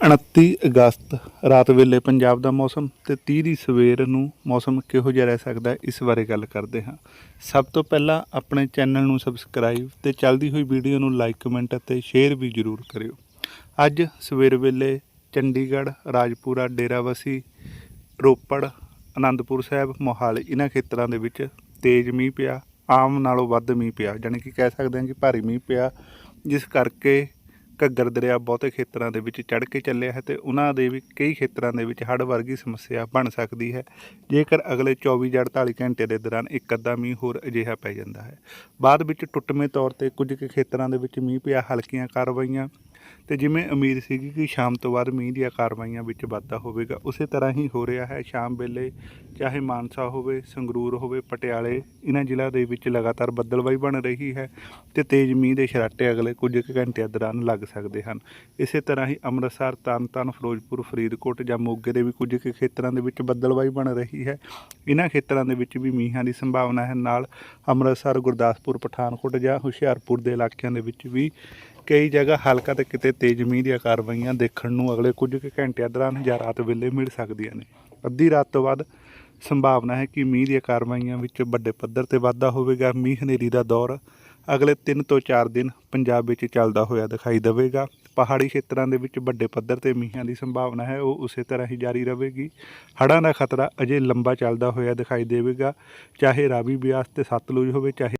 29 ਅਗਸਤ ਰਾਤ ਵੇਲੇ ਪੰਜਾਬ ਦਾ ਮੌਸਮ ਤੇ 30 ਦੀ ਸਵੇਰ ਨੂੰ ਮੌਸਮ ਕਿਹੋ ਜਿਹਾ ਰਹਿ ਸਕਦਾ ਹੈ, ਇਸ ਬਾਰੇ ਗੱਲ ਕਰਦੇ ਹਾਂ। ਸਭ ਤੋਂ ਪਹਿਲਾਂ ਆਪਣੇ ਚੈਨਲ ਨੂੰ ਸਬਸਕ੍ਰਾਈਬ ਤੇ ਚੱਲਦੀ ਹੋਈ ਵੀਡੀਓ ਨੂੰ ਲਾਈਕ, ਕਮੈਂਟ ਅਤੇ ਸ਼ੇਅਰ ਵੀ ਜ਼ਰੂਰ ਕਰਿਓ। ਅੱਜ ਸਵੇਰ ਵੇਲੇ ਚੰਡੀਗੜ੍ਹ, ਰਾਜਪੁਰਾ, ਡੇਰਾਬੱਸੀ, ਰੋਪੜ ਆਨੰਦਪੁਰ ਸਾਹਿਬ, ਮੋਹਾਲੀ ਇਹਨਾਂ ਖੇਤਰਾਂ ਦੇ ਵਿੱਚ ਤੇਜ਼ ਮੀਂਹ ਪਿਆ, ਆਮ ਨਾਲੋਂ ਵੱਧ ਮੀਂਹ ਪਿਆ, ਜਾਣੀ ਕਿ ਕਹਿ ਸਕਦੇ ਹਾਂ ਕਿ ਭਾਰੀ ਮੀਂਹ ਪਿਆ, ਜਿਸ ਕਰਕੇ ਘੱਗਰ ਦਰਿਆ ਬਹੁਤੇ ਖੇਤਰਾਂ ਦੇ ਵਿੱਚ ਚੜ੍ਹ ਕੇ ਚੱਲਿਆ ਹੈ ਤੇ ਉਹਨਾਂ ਦੇ ਵੀ ਕਈ ਖੇਤਰਾਂ ਦੇ ਵਿੱਚ ਹੜ੍ਹ ਵਰਗੀ ਸਮੱਸਿਆ ਬਣ ਸਕਦੀ ਹੈ। ਜੇਕਰ ਅਗਲੇ 24 ਜਾਂ 48 ਘੰਟੇ ਦੇ ਦੌਰਾਨ ਇੱਕ ਅੱਧਾ ਮੀਂਹ ਹੋਰ ਅਜਿਹਾ ਪੈ ਜਾਂਦਾ ਹੈ। ਬਾਅਦ ਵਿੱਚ ਟੁੱਟਵੇਂ ਤੌਰ ਤੇ ਕੁਝ ਕੁ ਖੇਤਰਾਂ ਦੇ ਵਿੱਚ ਮੀਂਹ ਪਿਆ, ਹਲਕੀਆਂ ਕਾਰਵਾਈਆਂ ਤੇ ਜਿਵੇਂ ਉਮੀਦ ਸੀਗੀ ਕਿ ਸ਼ਾਮ ਤੋਂ ਬਾਅਦ ਮੀਂਹ ਦੀਆਂ ਕਾਰਵਾਈਆਂ ਵਿੱਚ ਵਾਧਾ ਹੋਵੇਗਾ, ਉਸੇ ਤਰ੍ਹਾਂ ਹੀ ਹੋ ਰਿਹਾ ਹੈ। ਸ਼ਾਮ ਵੇਲੇ ਚਾਹੇ ਮਾਨਸਾ ਹੋਵੇ, ਸੰਗਰੂਰ ਹੋਵੇ, ਪਟਿਆਲੇ ਇਹਨਾਂ ਜ਼ਿਲ੍ਹਿਆਂ ਦੇ ਵਿੱਚ ਲਗਾਤਾਰ ਬੱਦਲਬਾਈ ਬਣ ਰਹੀ ਹੈ ਤੇ ਤੇਜ਼ ਮੀਂਹ ਦੇ ਸ਼ਰਾਟੇ ਅਗਲੇ ਕੁਝ ਕੁ ਘੰਟਿਆਂ ਦੌਰਾਨ ਲੱਗ ਸਕਦੇ ਹਨ। ਇਸੇ ਤਰ੍ਹਾਂ ਹੀ ਅੰਮ੍ਰਿਤਸਰ ਤਰਨਤਾਰਨ ਫਿਰੋਜ਼ਪੁਰ, ਫਰੀਦਕੋਟ ਜਾਂ ਮੋਗੇ ਦੇ ਵੀ ਕੁਝ ਕੁ ਖੇਤਰਾਂ ਦੇ ਵਿੱਚ ਬੱਦਲਬਾਈ ਬਣ ਰਹੀ ਹੈ। ਇਹਨਾਂ ਖੇਤਰਾਂ ਦੇ ਵਿੱਚ ਵੀ ਮੀਂਹਾਂ ਦੀ ਸੰਭਾਵਨਾ ਹੈ। ਨਾਲ ਅੰਮ੍ਰਿਤਸਰ, ਗੁਰਦਾਸਪੁਰ, ਪਠਾਨਕੋਟ ਜਾਂ ਹੁਸ਼ਿਆਰਪੁਰ ਦੇ ਇਲਾਕਿਆਂ ਦੇ ਵਿੱਚ ਵੀ ਕਈ ਜਗ੍ਹਾ ਹਲਕਾ ਤੇ ਕਿਤੇ ਤੇਜ਼ ਮੀਂਹ ਦੀਆਂ ਕਾਰਵਾਈਆਂ ਦੇਖਣ ਨੂੰ ਅਗਲੇ ਕੁਝ ਕੁ ਘੰਟਿਆਂ ਦੌਰਾਨ ਜਾਂ ਰਾਤ ਵੇਲੇ ਮਿਲ ਸਕਦੀਆਂ ਨੇ। ਅੱਧੀ ਰਾਤ ਤੋਂ ਬਾਅਦ ਸੰਭਾਵਨਾ ਹੈ ਕਿ ਮੀਂਹ ਦੀਆਂ ਕਾਰਵਾਈਆਂ ਵਿੱਚ ਵੱਡੇ ਪੱਧਰ ਤੇ ਵਾਧਾ ਹੋਵੇਗਾ। ਮੀਂਹ ਹਨੇਰੀ ਦਾ ਦੌਰ ਅਗਲੇ 3 ਤੋਂ 4 ਦਿਨ ਪੰਜਾਬ ਵਿੱਚ ਚੱਲਦਾ ਹੋਇਆ ਦਿਖਾਈ ਦੇਵੇਗਾ। ਪਹਾੜੀ ਖੇਤਰਾਂ ਦੇ ਵਿੱਚ ਵੱਡੇ ਪੱਧਰ ਤੇ ਮੀਂਹਾਂ ਦੀ ਸੰਭਾਵਨਾ ਹੈ, ਉਹ ਉਸੇ ਤਰ੍ਹਾਂ ਹੀ ਜਾਰੀ ਰਹੇਗੀ। ਹੜ੍ਹਾਂ ਦਾ ਖਤਰਾ ਅਜੇ ਲੰਬਾ ਚੱਲਦਾ ਹੋਇਆ ਦਿਖਾਈ ਦੇਵੇਗਾ। ਚਾਹੇ ਰਾਵੀ ਬਿਆਸ ਤੇ ਸਤਲੁਜ ਹੋਵੇ, ਚਾਹੇ